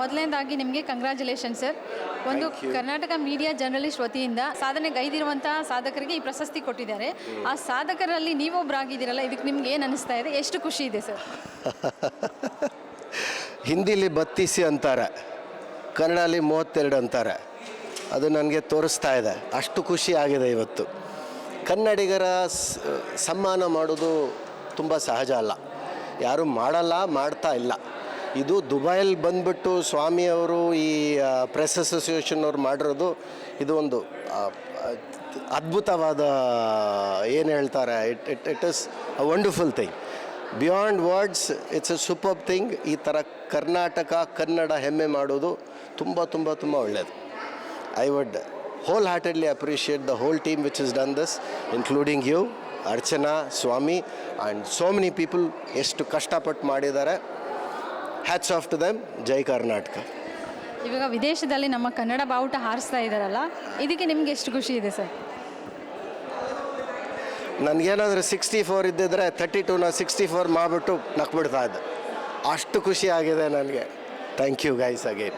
ಮೊದಲನೇದಾಗಿ ನಿಮಗೆ congratulation sir ಒಂದು ಕರ್ನಾಟಕ ಮೀಡಿಯಾ ಜರ್ನಲಿಸ್ಟ್ ವತಿಯಿಂದ ಸಾಧನೆಗೈದಿರುವಂತಹ ಸಾಧಕರಿಗೆ ಈ ಪ್ರಶಸ್ತಿ ಕೊಟ್ಟಿದ್ದಾರೆ. ಆ ಸಾಧಕರಲ್ಲಿ ನೀವೊಬ್ಬರಾಗಿದ್ದೀರಲ್ಲ ಇದಕ್ಕೆ ನಿಮ್ಗೆ ಏನು ಅನಿಸ್ತಾ ಇದೆ? ಎಷ್ಟು ಖುಷಿ ಇದೆ ಸರ್ ಹಿಂದಿಲಿ ಬತ್ತಿಸಿ ಅಂತಾರೆ ಕನ್ನಡಲ್ಲಿ ಮೂವತ್ತೆರಡು ಅಂತಾರೆ. ಅದು ನನಗೆ ತೋರಿಸ್ತಾ ಇದೆ. ಅಷ್ಟು ಖುಷಿ ಆಗಿದೆ ಇವತ್ತು. ಕನ್ನಡಿಗರ ಸಮ್ಮಾನ ಸನ್ಮಾನ ಮಾಡೋದು ತುಂಬ ಸಹಜ ಅಲ್ಲ. ಯಾರು ಮಾಡಲ್ಲ ಮಾಡ್ತಾ ಇಲ್ಲ. ಇದು ದುಬೈಯಲ್ಲಿ ಬಂದ್ಬಿಟ್ಟು ಸ್ವಾಮಿಯವರು ಈ ಪ್ರೆಸ್ ಅಸೋಸಿಯೇಷನ್ ಅವ್ರು ಮಾಡಿರೋದು ಇದು ಒಂದು ಅದ್ಭುತವಾದ, ಏನು ಹೇಳ್ತಾರೆ it it it is a wonderful thing beyond words it's a super thing ಈ ಥರ ಕರ್ನಾಟಕ, ಕನ್ನಡ ಹೆಮ್ಮೆ ಮಾಡೋದು ತುಂಬ ತುಂಬ ತುಂಬ ಒಳ್ಳೆಯದು I would wholeheartedly appreciate the whole team which is done this including you Archana Swami and so many people ಎಷ್ಟು ಕಷ್ಟಪಟ್ಟು ಮಾಡಿದ್ದಾರೆ. Hats off to them Jai Karnataka ಇವಾಗ ವಿದೇಶದಲ್ಲಿ ನಮ್ಮ ಕನ್ನಡ ಬಾವುಟ ಹಾರಿಸ್ತಾ ಇದ್ದಾರಲ್ಲ ಇದಕ್ಕೆ ನಿಮ್ಗೆ ಎಷ್ಟು ಖುಷಿ ಇದೆ ಸರ್? ನನಗೇನಾದರೂ ಸಿಕ್ಸ್ಟಿ ಫೋರ್ ಇದ್ದಿದ್ರೆ ತರ್ಟಿ ಟೂನ ಸಿಕ್ಸ್ಟಿ ಫೋರ್ ಮಾಡಿಬಿಟ್ಟು ನಕ್ಬಿಡ್ತಾ ಇದ್ದೆ. ಅಷ್ಟು ಖುಷಿ ಆಗಿದೆ ನನಗೆ. Thank you guys again